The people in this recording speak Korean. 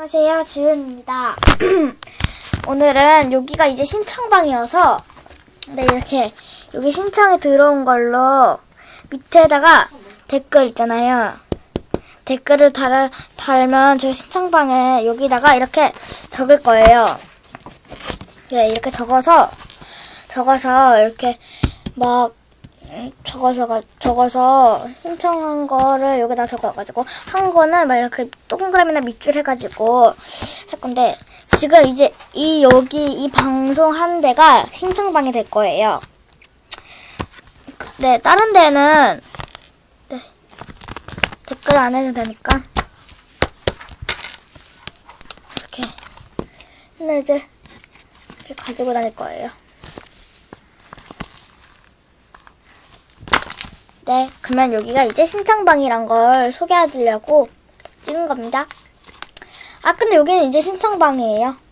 안녕하세요, 지은입니다. 오늘은 여기가 이제 신청방이어서, 네, 이렇게, 여기 신청이 들어온 걸로 밑에다가 댓글 있잖아요. 댓글을 달, 달면 저희 신청방에 여기다가 이렇게 적을 거예요. 네, 이렇게 적어서, 적어서 이렇게 막, 음, 적어서, 적어서 신청한 거를 여기다 적어가지고 한 거는 막 이렇게 동그라미나 밑줄 해가지고 할 건데 지금 이제 이 여기 이 방송 한 데가 신청방이 될 거예요. 네, 다른 데는 네, 댓글 안 해도 되니까 이렇게 근데 이제 이렇게 가지고 다닐 거예요. 네, 그러면 여기가 이제 신청방이란 걸 소개해드리려고 찍은 겁니다. 아, 근데 여기는 이제 신청방이에요.